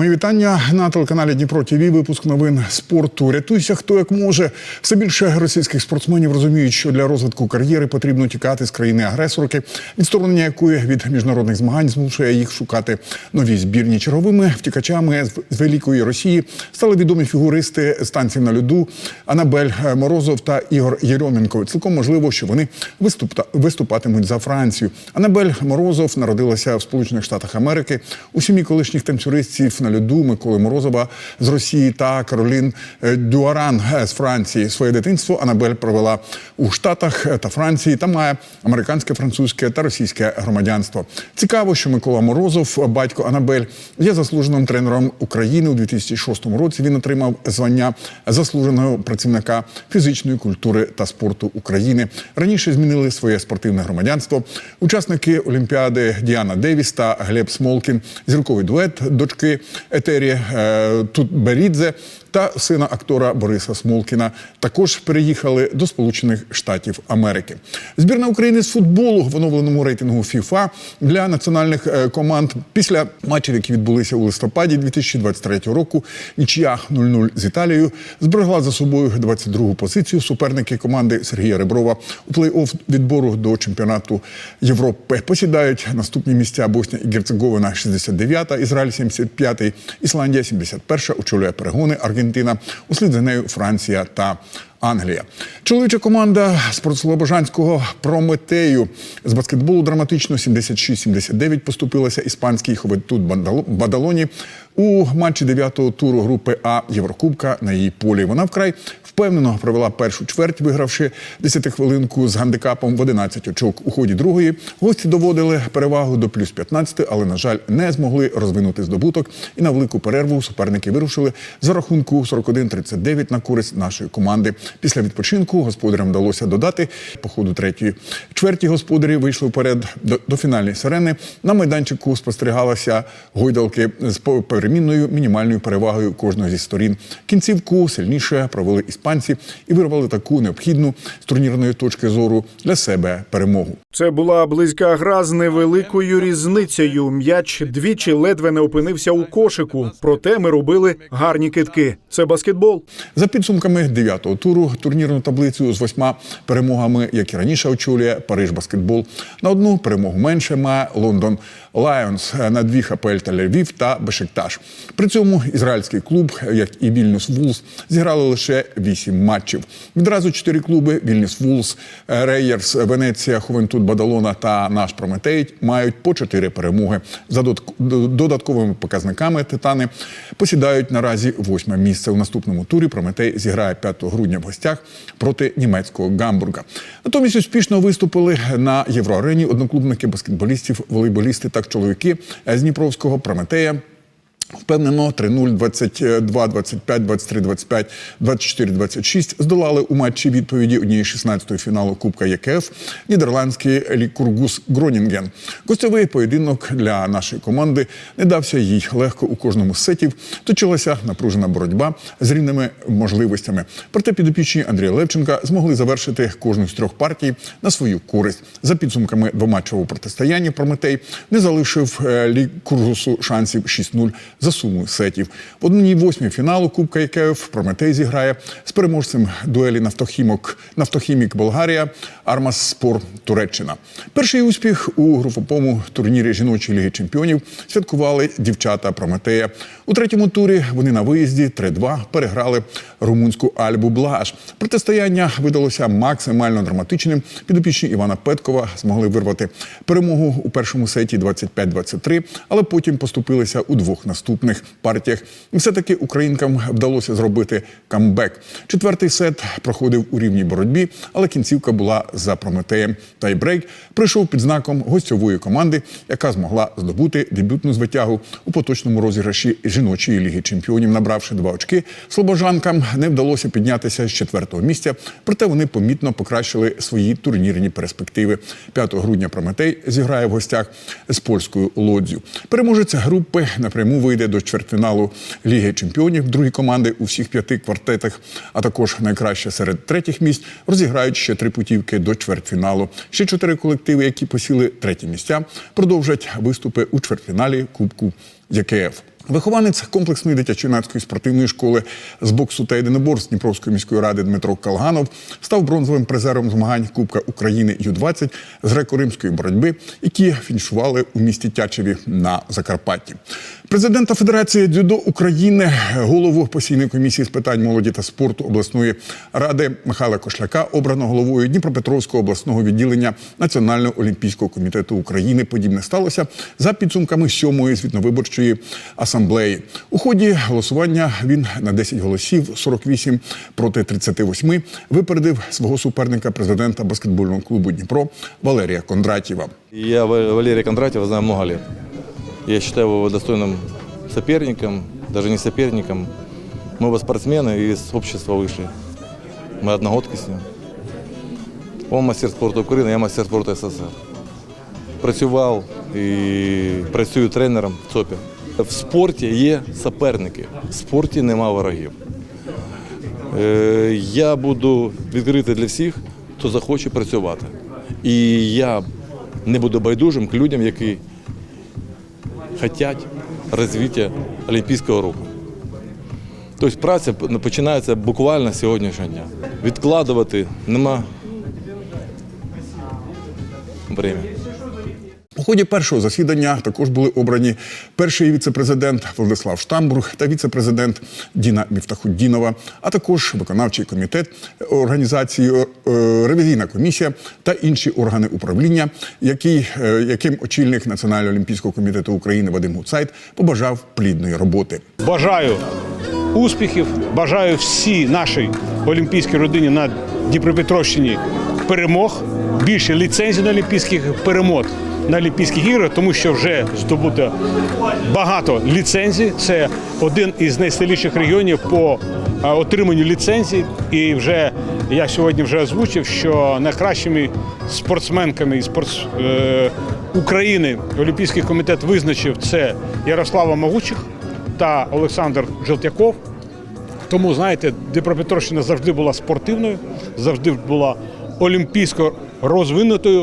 Мої вітання на телеканалі Дніпро ТВ. Випуск новин спорту. Рятуйся, хто як може. Все більше російських спортсменів розуміють, що для розвитку кар'єри потрібно тікати з країни агресорки, відсторонення якої від міжнародних змагань змушує їх шукати нові збірні. Черговими втікачами з- великої Росії стали відомі фігуристи станцій на льоду Анабель Морозов та Ігор Єрьоменко. Цілком можливо, що вони виступатимуть за Францію. Анабель Морозов народилася в Сполучених Штатах Америки у сім'ї колишніх танцюристів на льоду Миколи Морозова з Росії та Каролін е, Дюаран е, з Франції. Своє дитинство Анабель провела у Штатах е, та Франції та має американське, французьке та російське громадянство. Цікаво, що Микола Морозов, батько Анабель, є заслуженим тренером України у 2006 році. Він отримав звання заслуженого працівника фізичної культури та спорту України. Раніше змінили своє спортивне громадянство. Учасники Олімпіади Діана Девіс та Глеб Смолкін, зірковий дует дочки Етері е, Тутберідзе та сина актора Бориса Смолкіна також переїхали до Сполучених Штатів Америки. Збірна України з футболу в оновленому рейтингу ФІФА для національних е, команд після матчів, які відбулися у листопаді 2023 року. Нічия 0-0 з Італією зберегла за собою 22-гу позицію. Суперники команди Сергія Реброва у плей-офф відбору до чемпіонату Європи посідають наступні місця Боснія і Герцеговина 69-та, Ізраїль 75-й, Ісландія 71-ша, очолює перегони Аргентина, услід за нею Франція та Англія. Чоловіча команда спортслобожанського Прометею з баскетболу драматично 76-79 поступилася іспанській Ховентут Бадалоні у матчі 9-го туру групи А Єврокубка на її полі. Вона вкрай впевнено провела першу чверть, вигравши 10 хвилинку з гандикапом в 11 очок. У ході другої гості доводили перевагу до плюс 15, але, на жаль, не змогли розвинути здобуток. І на велику перерву суперники вирушили за рахунку 41-39 на користь нашої команди. Після відпочинку господарям вдалося додати по ходу третьої чверті. Господарі вийшли вперед до, до фінальної сирени. На майданчику спостерігалися гойдалки з перемінною мінімальною перевагою кожної зі сторін. Кінцівку сильніше провели іспанці і вирвали таку необхідну з турнірної точки зору для себе перемогу. Це була близька гра з невеликою різницею. М'яч двічі ледве не опинився у кошику. Проте ми робили гарні китки. Це баскетбол. За підсумками дев'ятого туру турнірну таблицю з восьма перемогами, як і раніше очолює Париж баскетбол. На одну перемогу менше має Лондон Лайонс, на дві ХПЛ та Львів та Бешикташ. При цьому ізраїльський клуб, як і Вільнюс Вулс, зіграли лише вісім матчів. Відразу чотири клуби: Вільнюс Вулс, Рейєрс, Венеція, Хувентут Бадалона та наш Прометей мають по чотири перемоги. За додатк- додатковими показниками титани посідають наразі восьме місце. У наступному турі Прометей зіграє 5 грудня в гостях проти німецького Гамбурга. Натомість успішно виступили на євроарені одноклубники баскетболістів, волейболісти та чоловіки з Дніпровського Прометея. Впевнено 3-0, 22, 25, 23, 25, 24, 26 здолали у матчі відповіді однієї 16-ї фіналу Кубка ЄКФ нідерландський Лікургус Гронінген. Гостьовий поєдинок для нашої команди не дався їй легко у кожному з сетів. Точилася напружена боротьба з рівними можливостями. Проте підопічні Андрія Левченка змогли завершити кожну з трьох партій на свою користь. За підсумками двоматчевого протистояння Прометей не залишив е, Лікургусу шансів 6-0 за сумою сетів. В одній восьмій фіналу Кубка ЄКФ Прометей зіграє з переможцем дуелі Нафтохімок Нафтохімік Болгарія Армас Спор Туреччина. Перший успіх у груповому турнірі жіночої ліги чемпіонів святкували дівчата Прометея. У третьому турі вони на виїзді 3-2 переграли румунську Альбу Блаш. Протистояння видалося максимально драматичним. Підопічні Івана Петкова змогли вирвати перемогу у першому сеті 25-23, але потім поступилися у двох наступних партіях. І все-таки українкам вдалося зробити камбек. Четвертий сет проходив у рівній боротьбі, але кінцівка була за Прометеєм. Тайбрейк прийшов під знаком гостьової команди, яка змогла здобути дебютну звитягу у поточному розіграші жіночої ліги чемпіонів, набравши два очки. Слобожанкам не вдалося піднятися з четвертого місця, проте вони помітно покращили свої турнірні перспективи. 5 грудня Прометей зіграє в гостях з польською лодзю. Переможець групи напряму вийде до чвертьфіналу Ліги Чемпіонів. Другі команди у всіх п'яти квартетах, а також найкраще серед третіх місць, розіграють ще три путівки до чвертьфіналу. Ще чотири колективи, які посіли треті місця, продовжать виступи у чвертьфіналі Кубку ЄКФ. Вихованець комплексної дитячо-юнацької спортивної школи з боксу та єдиноборств Дніпровської міської ради Дмитро Калганов став бронзовим призером змагань Кубка України Ю-20 з греко-римської боротьби, які фінішували у місті Тячеві на Закарпатті. Президента Федерації дзюдо України, голову постійної комісії з питань молоді та спорту обласної ради Михайла Кошляка обрано головою Дніпропетровського обласного відділення Національного олімпійського комітету України. Подібне сталося за підсумками сьомої звітновиборчої асамблеї. У ході голосування він на 10 голосів 48 проти 38 випередив свого суперника президента баскетбольного клубу Дніпро Валерія Кондратєва. Я Ва- Валерия Кондратьева знаю много лет. Я считаю его достойным соперником, даже не соперником. Мы оба спортсмены из общества вышли. Мы одногодки с ним. Он мастер спорту України, я мастер спорту СССР. Працював і працюю тренером в ЦОПі. В спорті є суперники, в спорті нема ворогів. Е, Я буду відкритий для всіх, хто захоче працювати. І я не буду байдужим к людям, які хочуть розвиття олімпійського руху. Тобто праця починається буквально з сьогоднішнього дня. Відкладувати нема времени. У ході першого засідання також були обрані перший віце-президент Владислав Штамбург та віце-президент Діна Міфтахуддінова, а також виконавчий комітет організації, е, ревізійна комісія та інші органи управління, який, е, яким очільник Національного олімпійського комітету України Вадим Гуцайт побажав плідної роботи. Бажаю успіхів, бажаю всій нашій олімпійській родині на Дніпропетровщині перемог, більше ліцензій на олімпійських перемог на Олімпійських іграх, тому що вже здобуто багато ліцензій. Це один із найсильніших регіонів по отриманню ліцензій. І вже я сьогодні вже озвучив, що найкращими спортсменками і спортс, е, України Олімпійський комітет визначив це Ярослава Могучих та Олександр Желтяков. Тому, знаєте, Дніпропетровщина завжди була спортивною, завжди була олімпійсько розвинутою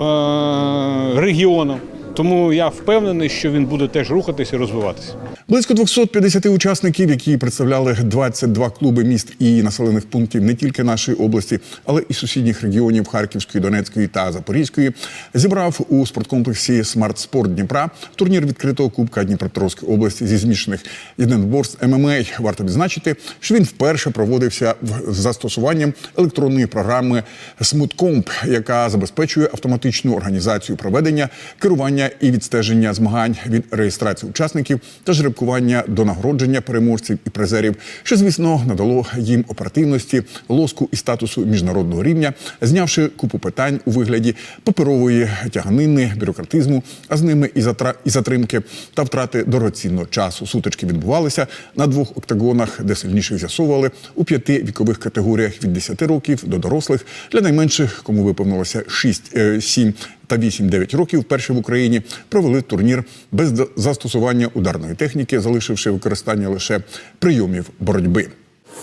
е- регіоном. Тому я впевнений, що він буде теж рухатися і розвиватися. Близько 250 учасників, які представляли 22 клуби міст і населених пунктів не тільки нашої області, але і сусідніх регіонів Харківської, Донецької та Запорізької, зібрав у спорткомплексі Смарт Спорт Дніпра турнір відкритого кубка Дніпропетровської області зі змішаних єдиноборств ММА. Варто відзначити, що він вперше проводився з застосуванням електронної програми Смуткомп, яка забезпечує автоматичну організацію проведення, керування і відстеження змагань від реєстрації учасників та жеребкування до нагородження переможців і призерів, що звісно надало їм оперативності, лоску і статусу міжнародного рівня, знявши купу питань у вигляді паперової тяганини, бюрократизму, а з ними і затра і затримки та втрати дорогоцінного часу. Сутички відбувалися на двох октагонах, де сильніших з'ясовували у п'яти вікових категоріях від 10 років до дорослих. Для найменших, кому виповнилося 6, 7 та 8-9 років, вперше в Україні провели турнір без застосування ударної техніки, залишивши використання лише прийомів боротьби.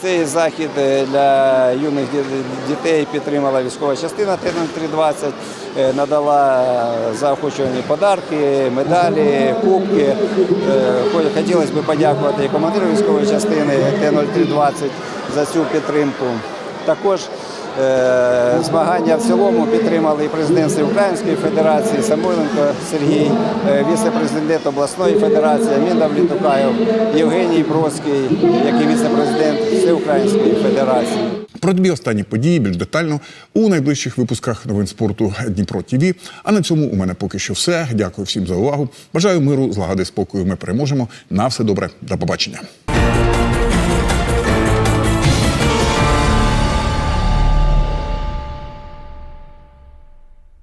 Цей захід е, для юних дітей підтримала військова частина Т-0320, е, надала заохочувані подарки, медалі, кубки. Е, Хотілося б подякувати і командиру військової частини Т-0320 за цю підтримку. Також змагання в цілому підтримали і президент Української Федерації Самойленко Сергій, е, віце-президент обласної федерації Аміндав Літукаєв, Євгеній Бродський, який віце-президент Всеукраїнської Федерації. Про дві останні події більш детально у найближчих випусках новин спорту Дніпро ТІВІ. А на цьому у мене поки що все. Дякую всім за увагу. Бажаю миру, злагоди, спокою. Ми переможемо. На все добре. До побачення.